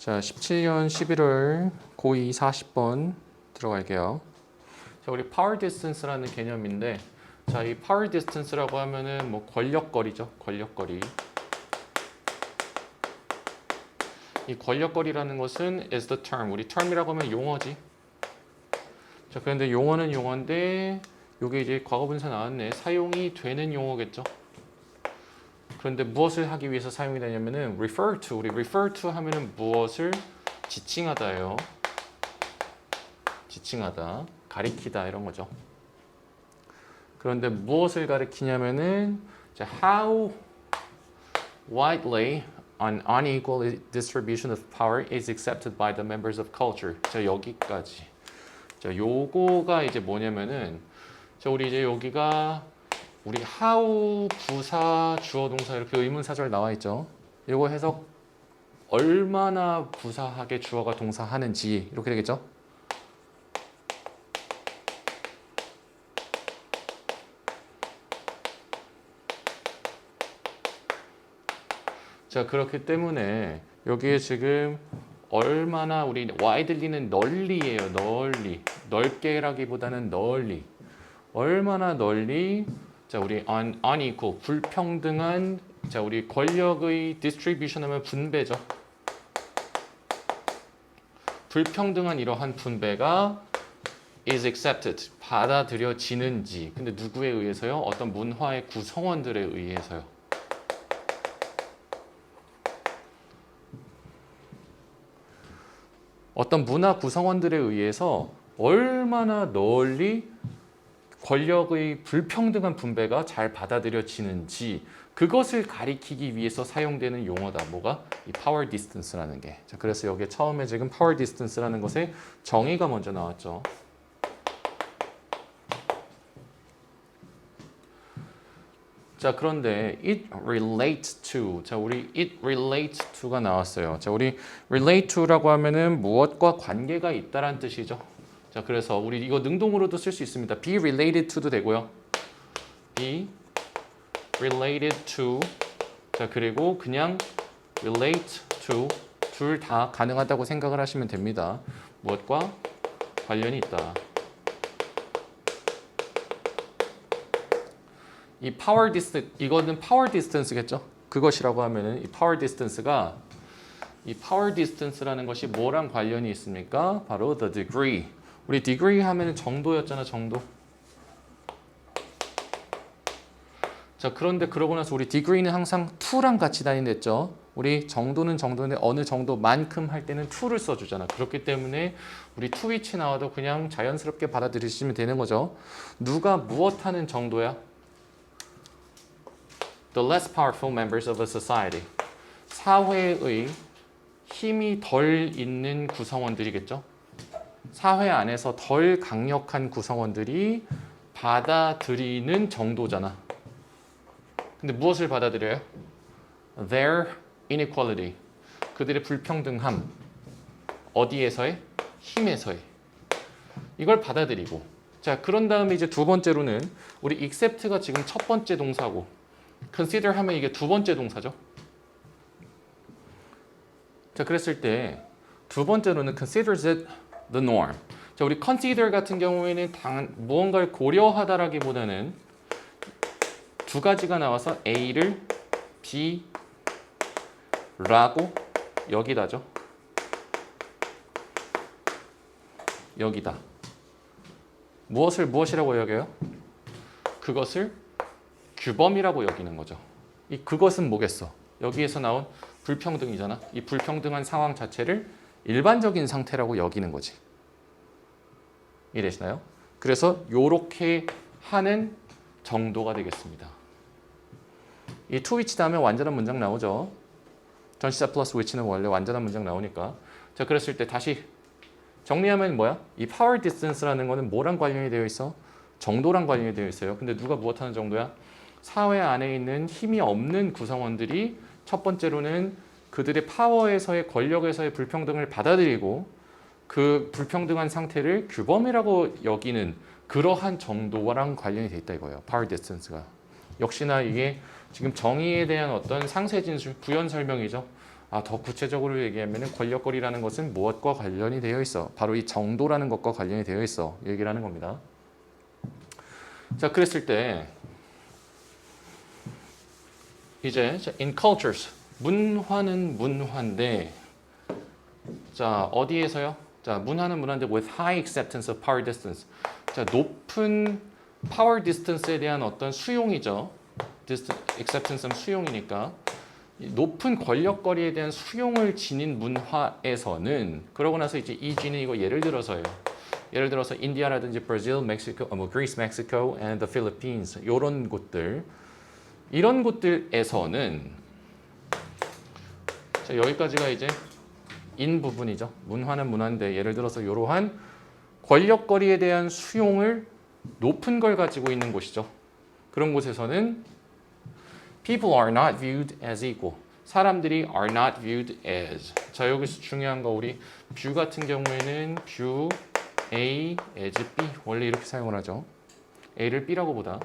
자, 17년 11월 고2 40번 들어갈게요. 자, 우리 power distance라는 개념인데 자, 이 power distance라고 하면은 뭐 권력거리죠. 권력거리. 이 권력거리라는 것은 is the term. 우리 term이라고 하면 용어지. 자, 그런데 용어는 용어인데 요게 이제 과거분사 나왔네. 사용이 되는 용어겠죠. 그런데 무엇을 하기 위해서 사용이 되냐면은 refer to. 우리 refer to 하면은 무엇을 지칭하다예요. 지칭하다, 가리키다 이런 거죠. 그런데 무엇을 가리키냐면은 자, how widely an unequal distribution of power is accepted by the members of culture. 자, 여기까지. 자, 요거가 이제 뭐냐면은 자, 우리 이제 여기가 우리 how 부사 주어 동사 이렇게 의문사절 나와 있죠. 요거 해석 얼마나 부사하게 주어가 동사하는지 이렇게 되겠죠. 자 그렇기 때문에 여기에 지금 얼마나 우리 widely는 널리예요 널리 넓게라기보다는 널리 얼마나 널리 자 우리 un, unequal 불평등한 자 우리 권력의 distribution 하면 분배죠. 불평등한 이러한 분배가 is accepted 받아들여지는지. 근데 누구에 의해서요? 어떤 문화의 구성원들에 의해서요. 어떤 문화 구성원들에 의해서 얼마나 널리 권력의 불평등한 분배가 잘 받아들여지는지 그것을 가리키기 위해서 사용되는 용어다. 뭐가? 이 power distance라는 게. 자, 그래서 여기에 처음에 지금 power distance라는 것의 정의가 먼저 나왔죠. 자, 그런데 it relates to. 자, 우리 it relates to가 나왔어요. 자, 우리 relate to라고 하면은 무엇과 관계가 있다란 뜻이죠. 자, 그래서 우리 이거 능동으로도 쓸 수 있습니다. be related to도 되고요. be related to. 자, 그리고 그냥 relate to 둘 다 가능하다고 생각을 하시면 됩니다. 무엇과 관련이 있다. 이 power distance 이거는 power distance겠죠? 그것이라고 하면은 이 power distance가 이 power distance라는 것이 뭐랑 관련이 있습니까? 바로 the degree. 우리 degree 하면은 정도였잖아, 정도. 자, 그런데 그러고 나서 우리 degree는 항상 to랑 같이 다닌댔죠. 우리 정도는 정도인데 어느 정도만큼 할 때는 to를 써주잖아. 그렇기 때문에 우리 to which 나와도 그냥 자연스럽게 받아들이시면 되는 거죠. 누가 무엇 하는 정도야? the less powerful members of a society. 사회의 힘이 덜 있는 구성원들이겠죠. 사회 안에서 덜 강력한 구성원들이 받아들이는 정도잖아. 근데 무엇을 받아들여요? Their inequality. 그들의 불평등함. 어디에서의? 힘에서의. 이걸 받아들이고. 자, 그런 다음에 이제 두 번째로는 우리 accept가 지금 첫 번째 동사고 consider 하면 이게 두 번째 동사죠. 자, 그랬을 때 두 번째로는 considers it the norm. 자, 우리 consider 같은 경우에는 당 무언가를 고려하다라기보다는 두 가지가 나와서 A를 B라고 여기다죠. 여기다. 무엇을 무엇이라고 여겨요? 그것을 규범이라고 여기는 거죠. 이 그것은 뭐겠어? 여기에서 나온 불평등이잖아. 이 불평등한 상황 자체를 일반적인 상태라고 여기는 거지. 이해되시나요? 그래서 요렇게 하는 정도가 되겠습니다. 이 to which 다음에 완전한 문장 나오죠. 전치사 플러스 which는 원래 완전한 문장 나오니까. 자, 그랬을 때 다시 정리하면 뭐야? 이 power distance라는 거는 뭐랑 관련이 되어 있어? 정도랑 관련이 되어 있어요. 근데 누가 무엇 하는 정도야? 사회 안에 있는 힘이 없는 구성원들이 첫 번째로는 그들의 파워에서의 권력에서의 불평등을 받아들이고 그 불평등한 상태를 규범이라고 여기는 그러한 정도랑 관련이 돼 있다 이거예요. power distance가. 역시나 이게 지금 정의에 대한 어떤 상세 진술, 부연 설명이죠. 아, 더 구체적으로 얘기하면 권력거리라는 것은 무엇과 관련이 되어 있어? 바로 이 정도라는 것과 관련이 되어 있어. 얘기를 하는 겁니다. 자, 그랬을 때 이제 자, in cultures 문화는 문화인데 자, 어디에서요? 자, 문화는 문화인데 with high acceptance of power distance. 자, 높은 power distance에 대한 어떤 수용이죠. Acceptance는 수용이니까 이 높은 권력거리에 대한 수용을 지닌 문화에서는 그러고 나서 이제 이 G는 이거 예를 들어서요. 예를 들어서 인디아라든지 브라질, 멕시코, 어, 뭐 그리스, 멕시코, and the Philippines 이런 곳들 이런 곳들에서는 자, 여기까지가 이제 인 부분이죠. 문화는 문화인데 예를 들어서 이러한 권력거리에 대한 수용을 높은 걸 가지고 있는 곳이죠. 그런 곳에서는 people are not viewed as equal. 사람들이 are not viewed as. 자 여기서 중요한 거 우리 view 같은 경우에는 view A as B 원래 이렇게 사용을 하죠. A를 B라고 보다.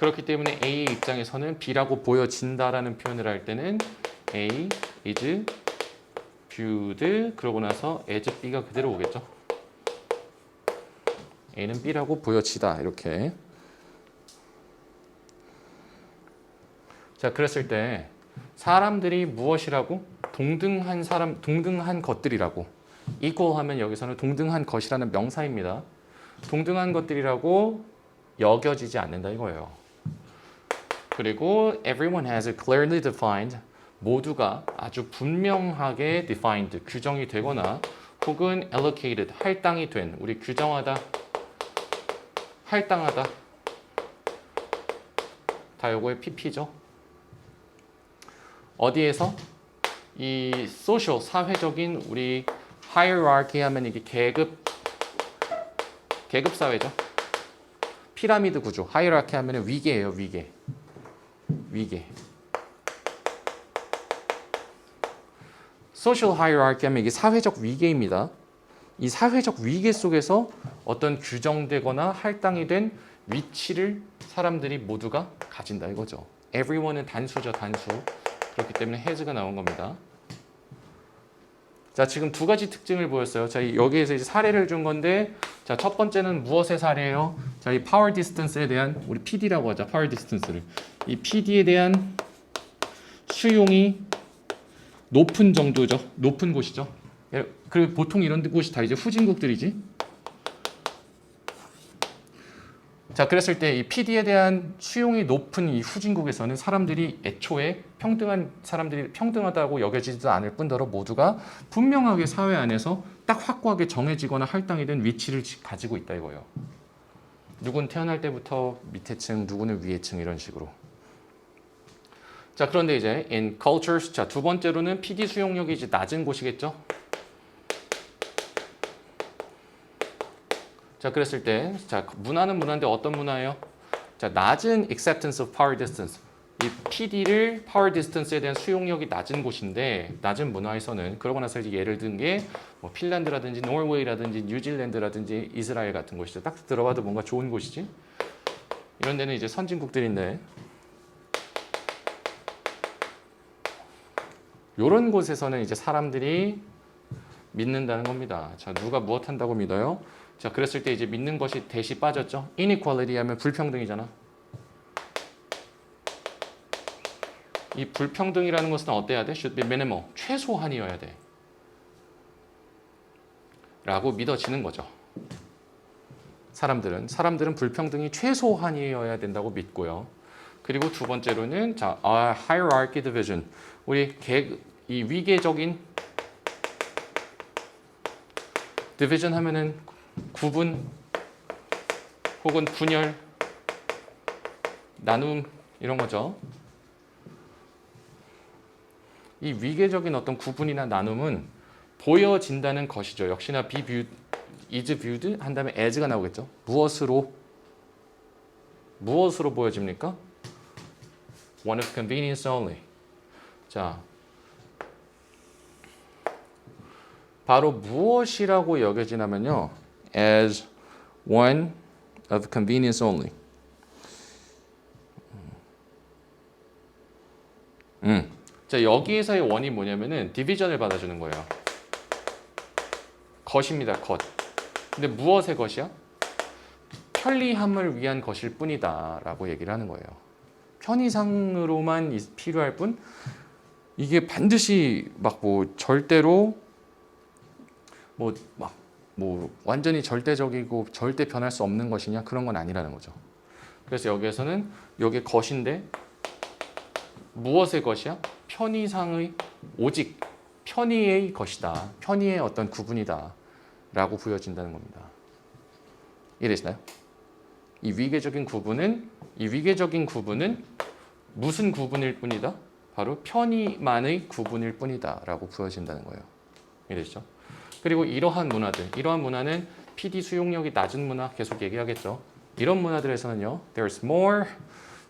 그렇기 때문에 A의 입장에서는 B라고 보여진다라는 표현을 할 때는 A is viewed 그러고 나서 as B가 그대로 오겠죠. A는 B라고 보여지다 이렇게. 자 그랬을 때 사람들이 무엇이라고 동등한 사람 동등한 것들이라고 equal 하면 여기서는 동등한 것이라는 명사입니다. 동등한 것들이라고 여겨지지 않는다 이거예요. 그리고 everyone has a clearly defined 모두가 아주 분명하게 defined 규정이 되거나 혹은 allocated 할당이 된 우리 규정하다 할당하다 다 요거의 PP죠. 어디에서 이 social 사회적인 우리 hierarchy 하면 이게 계급 계급 사회죠. 피라미드 구조 hierarchy 하면 위계예요, 위계. 위계. social hierarchy 하면 이게 사회적 위계입니다. 이 사회적 위계 속에서 어떤 규정되거나 할당이 된 위치를 사람들이 모두가 가진다 이거죠. everyone은 단수죠, 단수. 그렇기 때문에 has가 나온 겁니다. 자, 지금 두 가지 특징을 보였어요. 자, 이- 여기에서 이제 사례를 준 건데, 자, 첫 번째는 무엇의 사례예요? 자, 이 power distance에 대한 우리 PD라고 하자. power distance를. 이 PD에 대한 수용이 높은 정도죠. 높은 곳이죠. 예, 그리고 보통 이런 곳이 다 이제 후진국들이지. 자, 그랬을 때 이 PD에 대한 수용이 높은 이 후진국에서는 사람들이 애초에 평등한 사람들이 평등하다고 여겨지지도 않을 뿐더러 모두가 분명하게 사회 안에서 딱 확고하게 정해지거나 할당이 된 위치를 지- 가지고 있다 이거예요. 누군 태어날 때부터 밑에 층, 누구는 위에 층 이런 식으로. 자, 그런데 이제 in cultures 자, 두 번째로는 PD 수용력이 이제 낮은 곳이겠죠. 자, 그랬을 때, 자, 문화는 문화인데 어떤 문화예요? 자, 낮은 acceptance of power distance. 이 PD를 power distance에 대한 수용력이 낮은 곳인데, 낮은 문화에서는 그러고 나서 이제 예를 든 게 뭐 핀란드라든지 노르웨이라든지 뉴질랜드라든지 이스라엘 같은 곳이죠. 딱 들어봐도 뭔가 좋은 곳이지. 이런 데는 이제 선진국들인데, 이런 곳에서는 이제 사람들이 믿는다는 겁니다. 자, 누가 무엇 한다고 믿어요? 자, 그랬을 때 이제 믿는 것이 대시 빠졌죠. inequality 하면 불평등이잖아. 이 불평등이라는 것은 어때야 돼? should be minimal. 최소한이어야 돼. 라고 믿어지는 거죠. 사람들은 사람들은 불평등이 최소한이어야 된다고 믿고요. 그리고 두 번째로는 자, 아, hierarchy division. 우리 개, 이 위계적인 division 하면은 구분 혹은 분열, 나눔 이런 거죠. 이 위계적인 어떤 구분이나 나눔은 보여진다는 것이죠. 역시나 be viewed, is viewed 한 다음에 as가 나오겠죠. 무엇으로 무엇으로 보여집니까? One of convenience only. 자, 바로 무엇이라고 여겨지냐면요. As one of convenience only. 음. 자 여기에서의 원이 뭐냐면은 디비전을 받아주는 거예요. 것입니다. 것. 근데 무엇의 것이야? 편리함을 위한 것일 뿐이다 라고 얘기를 하는 거예요. 편의상으로만 이- 필요할 뿐 이게 반드시 막 뭐 절대로 뭐 막 뭐 완전히 절대적이고 절대 변할 수 없는 것이냐 그런 건 아니라는 거죠. 그래서 여기에서는 이게 것인데 무엇의 것이야? 편의상의 오직 편의의 것이다. 편의의 어떤 구분이다 라고 부여진다는 겁니다. 이해되시나요? 이 위계적인 구분은 이 위계적인 구분은 무슨 구분일 뿐이다? 바로 편의만의 구분일 뿐이다 라고 부여진다는 거예요. 이해되시죠? 그리고 이러한 문화들, 이러한 문화는 PD 수용력이 낮은 문화 계속 얘기하겠죠. 이런 문화들에서는요, there's more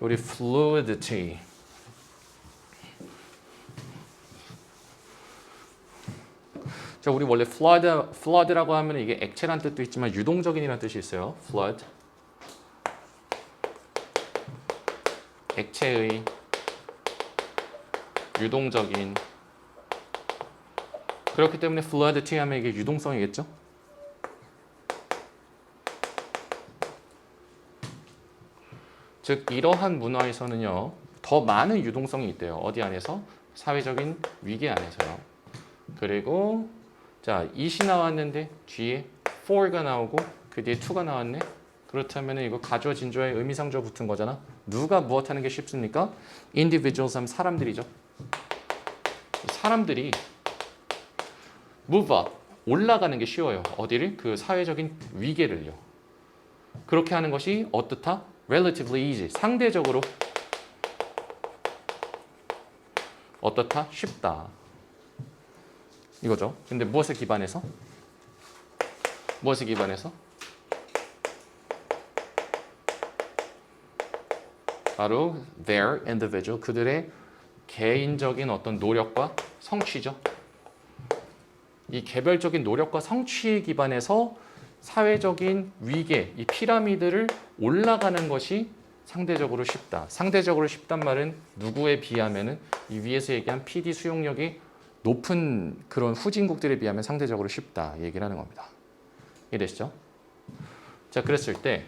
우리 fluidity. 자, 우리 원래 flood, flood라고 하면 이게 액체란 뜻도 있지만 유동적인이라는 뜻이 있어요. flood. 액체의 유동적인 그렇기 때문에 fluidity 하면 이게 유동성이겠죠? 즉 이러한 문화에서는요 더 많은 유동성이 있대요. 어디 안에서? 사회적인 위계 안에서요. 그리고 자 it이 나왔는데 뒤에 for가 나오고 그 뒤에 to가 나왔네. 그렇다면 이거 가주어 진주어의 의미상주어 붙은 거잖아. 누가 무엇 하는 게 쉽습니까? individuals 하면 사람들이죠. 사람들이 move up 올라가는 게 쉬워요 어디를? 그 사회적인 위계를요 그렇게 하는 것이 어떻다? relatively easy. 상대적으로 어떻다? 쉽다. 이거죠. 근데 무엇에 기반해서? 무엇에 기반해서? 바로 their individual 그들의 개인적인 어떤 노력과 성취죠. 이 개별적인 노력과 성취에 기반해서 사회적인 위계, 이 피라미드를 올라가는 것이 상대적으로 쉽다. 상대적으로 쉽단 말은 누구에 비하면은 이 위에서 얘기한 PD 수용력이 높은 그런 후진국들에 비하면 상대적으로 쉽다 얘기를 하는 겁니다. 이해되시죠? 자, 그랬을 때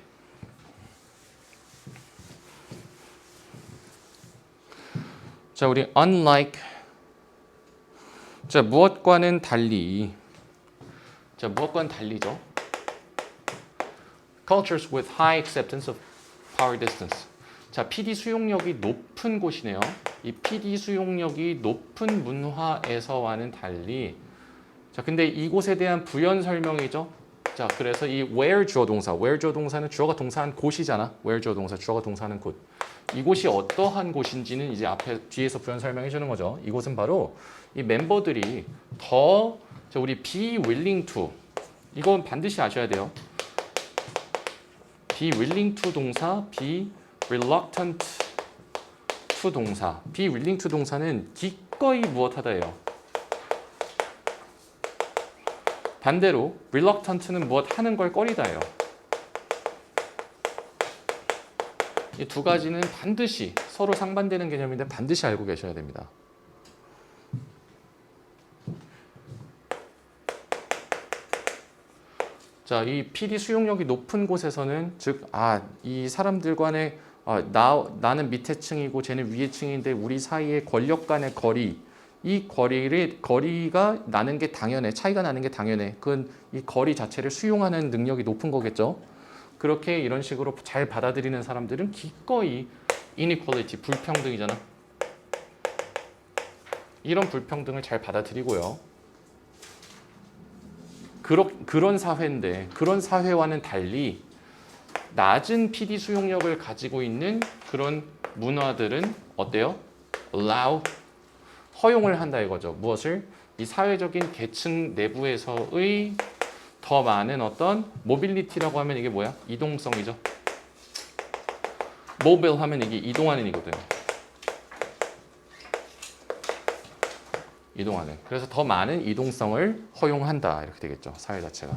자, 우리 unlike 자, 무엇과는 달리 자, 무엇과는 달리죠? cultures with high acceptance of power distance. 자, PD 수용력이 높은 곳이네요. 이 PD 수용력이 높은 문화에서와는 달리 자, 근데 이곳에 대한 부연 설명이죠. 자, 그래서 이 where 주어 동사, where 주어 동사는 주어가 동사한 곳이잖아. where 주어 동사, 주어가 동사하는 곳. 이곳이 어떠한 곳인지는 이제 앞에 뒤에서 부연 설명해 주는 거죠. 이곳은 바로 이 멤버들이 더 자, 우리 be willing to 이건 반드시 아셔야 돼요. be willing to 동사, be reluctant to 동사. be willing to 동사는 기꺼이 무엇하다예요. 반대로 reluctant는 무엇 하는 걸 꺼리다예요. 이 두 가지는 반드시 서로 상반되는 개념인데 반드시 알고 계셔야 됩니다. 자, 이 PD 수용력이 높은 곳에서는 즉, 아, 이 사람들 간의 아, 나, 나는 밑에 층이고 쟤는 위에 층인데 우리 사이의 권력 간의 거리, 이 거리를 거리가 나는 게 당연해, 차이가 나는 게 당연해. 그건 이 거리 자체를 수용하는 능력이 높은 거겠죠. 그렇게 이런 식으로 잘 받아들이는 사람들은 기꺼이 inequality 불평등이잖아. 이런 불평등을 잘 받아들이고요. 그러, 그런 사회인데 그런 사회와는 달리 낮은 PD 수용력을 가지고 있는 그런 문화들은 어때요? allow 허용을 한다 이거죠. 무엇을 이 사회적인 계층 내부에서의 더 많은 어떤 모빌리티라고 하면 이게 뭐야? 이동성이죠. 모빌 하면 이게 이동하는 이거든. 이동하는. 그래서 더 많은 이동성을 허용한다 이렇게 되겠죠. 사회 자체가.